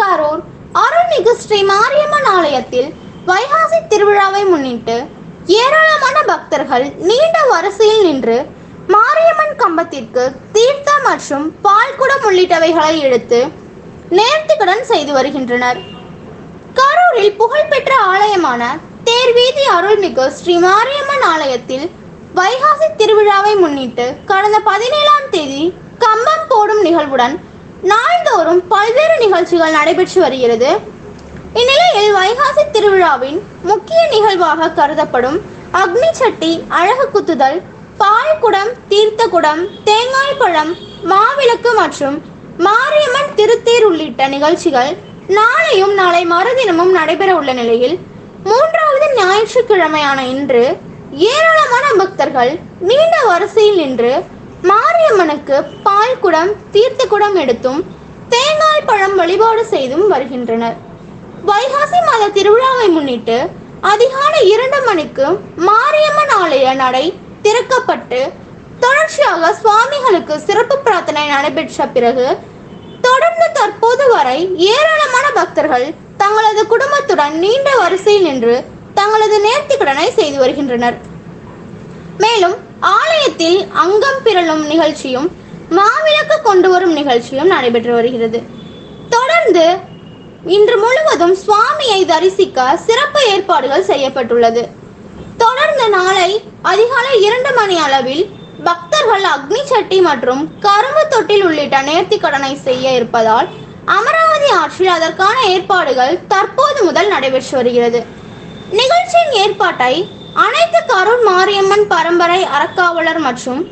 திருக்காரூர் அருள்மிகு ஸ்ரீ மாரியம்மன் ஆலயத்தில் வைகாசி திருவிழாவை முன்னிட்டு ஏராளமான பக்தர்கள் நீண்ட வரிசையில் நின்று மாரியம்மன் கம்பத்திற்கு தீர்த்தம் மற்றும் பால்குடம் உள்ளிட்டவைகளை எடுத்து நேர்த்திக்கடன் செய்து வருகின்றனர். கரூரில் புகழ்பெற்ற ஆலயமான தேர்வீதி அருள்மிகு ஸ்ரீ மாரியம்மன் ஆலயத்தில் வைகாசி திருவிழாவை முன்னிட்டு கடந்த பதினேழாம் தேதி கம்பம் போடும் நிகழ்வுடன் நாள்தோறும் பல்வேறு நிகழ்ச்சிகள் நடைபெற்று வருகிறது. இந்நிலையில் வைகாசி திருவிழாவின் முக்கிய நிகழ்வாக கருதப்படும் அக்னி சட்டி அழகு குத்துதல் பால் குடம் தீர்த்த குடம் தேங்காய் பழம் மாவிளக்கு மற்றும் மாரியம்மன் திருத்தேர் உள்ளிட்ட நிகழ்ச்சிகள் நாளையும் நாளை மறுதினமும் நடைபெற உள்ள நிலையில் மூன்றாவது ஞாயிற்றுக்கிழமையான இன்று ஏராளமான பக்தர்கள் நீண்ட வரிசையில் நின்று மாரியம்மனுக்கு பால் குடம் தீர்த்த குடம் எடுத்தும் தேங்காய் பழம் வழிபாடு செய்தும் வருகின்றனர். வைகாசி மாத திருவிழாவை முன்னிட்டு அதிகாலை இரண்டு மணிக்கு மாரியம்மன் ஆலய நடை திறக்கப்பட்டு தொடர்ச்சியாக சுவாமிகளுக்கு சிறப்பு பிரார்த்தனை நடைபெற்ற பிறகு தொடர்ந்து தற்போது வரை ஏராளமான பக்தர்கள் தங்களது குடும்பத்துடன் நீண்ட வரிசையில் நின்று தங்களது நேர்த்திக்கடனை செய்து வருகின்றனர். மேலும் ஆலயத்தில் அங்கம் பிறழும் நிகழ்ச்சியும் மாவிளக்கு கொண்டு வரும் நிகழ்ச்சியும் நடைபெற்று வருகிறது. தொடர்ந்து இன்று முழுவதும் சுவாமியை தரிசிக்க சிறப்பு ஏற்பாடுகள் செய்யப்பட்டுள்ளது. தொடர்ந்து நாளை அதிகாலை இரண்டு மணி அளவில் பக்தர்கள் அக்னி சட்டி மற்றும் கரும்பு தொட்டில் உள்ளிட்ட நேர்த்தி கடனை செய்ய இருப்பதால் அமராவதி ஆற்றில் அதற்கான ஏற்பாடுகள் தற்போது முதல் நடைபெற்று வருகிறது. நிகழ்ச்சியின் ஏற்பாட்டை அனைத்து கரூர் மாரியம்மன் பரம்பரை அறக்காவலர் மற்றும்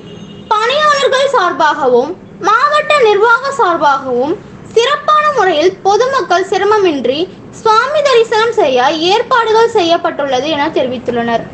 பணியாளர்கள் சார்பாகவும் மாவட்ட நிர்வாக சார்பாகவும் சிறப்பான முறையில் பொதுமக்கள் சிரமமின்றி சுவாமி தரிசனம் செய்ய ஏற்பாடுகள் செய்யப்பட்டுள்ளது என தெரிவித்துள்ளனர்.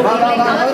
まあまあ